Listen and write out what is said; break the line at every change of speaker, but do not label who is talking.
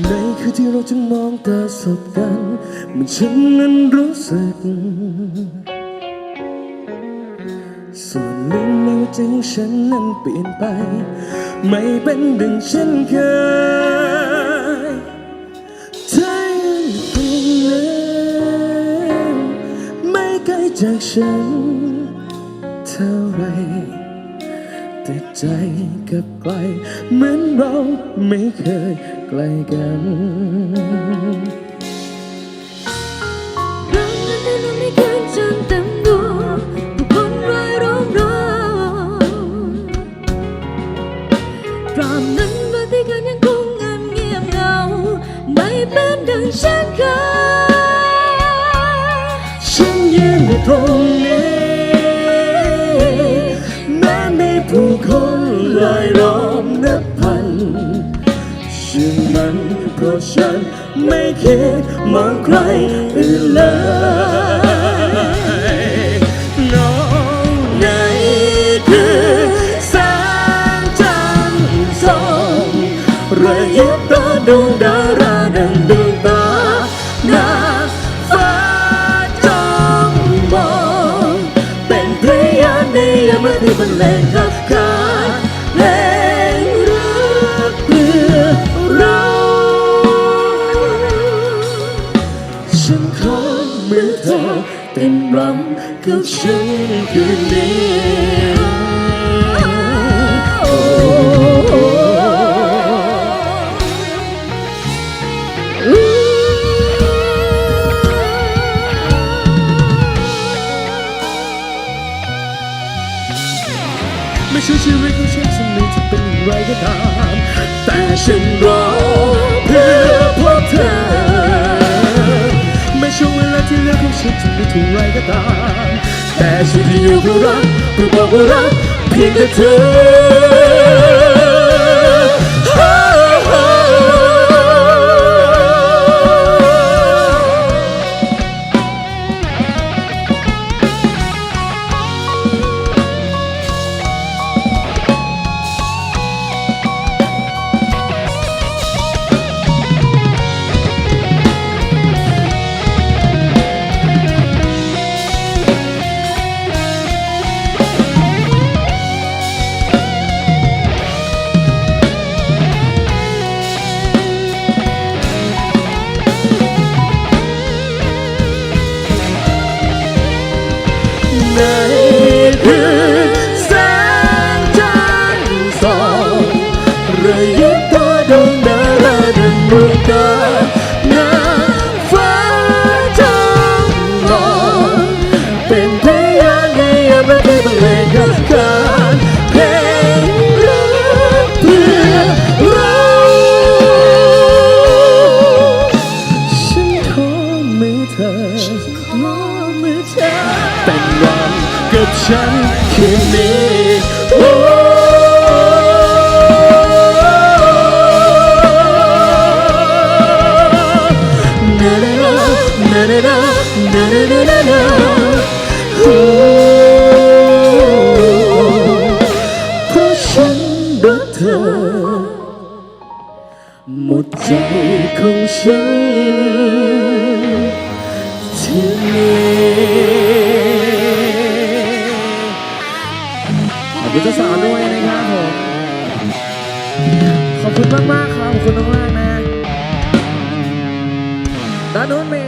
ในคืนที่เราจึงมองตาสบกัน มันฉันนั้นรู้สึก ส่วนลึกในใจฉันนั้นเปลี่ยนไป ไม่เป็นดังเช่นเคยเธออยู่ตรงนั้ไม่ไกลจากฉันเท่าไร แต่ใจกับไกล เหมือนเราไม่เคยไกล้กัน
เรานั้นได้รู้ไม่เกินจนเต็มดวงผู้คนรายล้อมเราตราบนั้นบางทีก็ยังคงเงียบเงียบเงาไม่เป็นดังเช่นเคย
ฉันยืนอยู่ตรง ฉันไม่คิดมองใครอื่นเลยน้องในคือแสงจันทร์ส่องระยิบตาดวงดาราดังดวงตาหน้าฟ้าจ้องมองเป็นพยานในยามที่บรรเลงขับ เป็นรำกับฉันคืนนี้ไม่ใช่ชีวิตของฉันฉันไม่จะเป็นอย่างไรก็ตาม แต่ฉันรอเพื่อพบเธอ 세상 배수지우구라 꾸벅으로 핑크트. แต่งงานกับฉันคืนนี้เพราะฉันรักเธอ หมดใจของฉันที่นี่ คุณเจ้าสาวด้วยนะครับผม ขอบคุณมากมากๆครับ ขอบคุณมากๆนะด้านนู้นมี